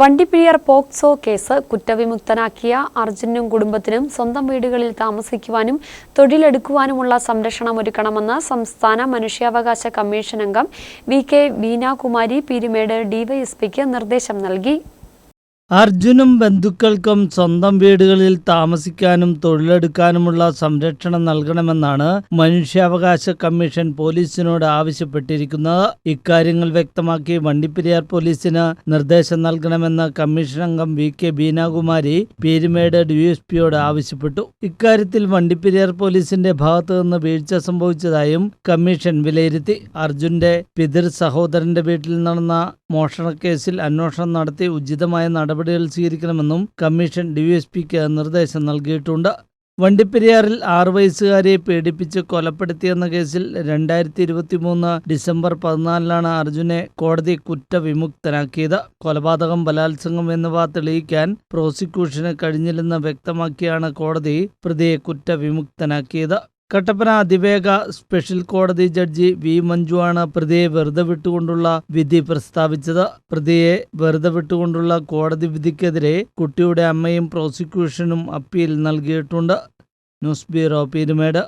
വണ്ടിപ്പിരിയർ POCSO case കുറ്റവിമുക്തനാക്കിയ അർജുനും കുടുംബത്തിനും സ്വന്തം വീടുകളിൽ താമസിക്കുവാനും തൊഴിലെടുക്കുവാനുമുള്ള സംരക്ഷണം ഒരുക്കണമെന്ന് സംസ്ഥാന മനുഷ്യാവകാശ കമ്മീഷൻ അംഗം വി കെ വീനാകുമാരി പീരുമേട് ഡിവൈഎസ്പിക്ക് നിർദ്ദേശം നൽകി. അർജുനും ബന്ധുക്കൾക്കും സ്വന്തം വീടുകളിൽ താമസിക്കാനും തൊഴിലെടുക്കാനുമുള്ള സംരക്ഷണം നൽകണമെന്നാണ് മനുഷ്യാവകാശ കമ്മീഷൻ പോലീസിനോട് ആവശ്യപ്പെട്ടിരിക്കുന്നത്. ഇക്കാര്യങ്ങൾ വ്യക്തമാക്കി വണ്ടിപ്പെരിയാർ പോലീസിന് നിർദ്ദേശം നൽകണമെന്ന് കമ്മീഷൻ അംഗം വി കെ ബീനാകുമാരി പീരുമേട് ഡിഎസ്പിയോട് ആവശ്യപ്പെട്ടു. ഇക്കാര്യത്തിൽ വണ്ടിപ്പെരിയാർ പോലീസിന്റെ ഭാഗത്തു നിന്ന് വീഴ്ച സംഭവിച്ചതായും കമ്മീഷൻ വിലയിരുത്തി. അർജുന്റെ പിതൃ സഹോദരന്റെ വീട്ടിൽ നടന്ന മോഷണക്കേസിൽ അന്വേഷണം നടത്തി ഉചിതമായ നടപടികൾ സ്വീകരിക്കണമെന്നും കമ്മീഷൻ ഡിവൈഎസ്പിക്ക് നിർദ്ദേശം നൽകിയിട്ടുണ്ട്. വണ്ടിപ്പെരിയാറിൽ ആറു വയസ്സുകാരെ പീഡിപ്പിച്ച് കൊലപ്പെടുത്തിയെന്ന കേസിൽ രണ്ടായിരത്തി ഇരുപത്തി മൂന്ന് ഡിസംബർ പതിനാലിനാണ് അർജുനെ കോടതി കുറ്റവിമുക്തനാക്കിയത്. കൊലപാതകം ബലാത്സംഗം എന്നിവ തെളിയിക്കാൻ പ്രോസിക്യൂഷന് കഴിഞ്ഞില്ലെന്ന് വ്യക്തമാക്കിയാണ് കോടതി പ്രതിയെ കുറ്റവിമുക്തനാക്കിയത്. കട്ടപ്പന അതിവേഗ സ്പെഷ്യൽ കോടതി ജഡ്ജി വി മഞ്ജുവാണ് പ്രതിയെ വെറുതെ വിട്ടുകൊണ്ടുള്ള വിധി പ്രസ്താവിച്ചത്. പ്രതിയെ വെറുതെ വിട്ടുകൊണ്ടുള്ള കോടതി വിധിക്കെതിരെ കുട്ടിയുടെ അമ്മയും പ്രോസിക്യൂഷനും അപ്പീൽ നൽകിയിട്ടുണ്ട്. News bureau Peermade.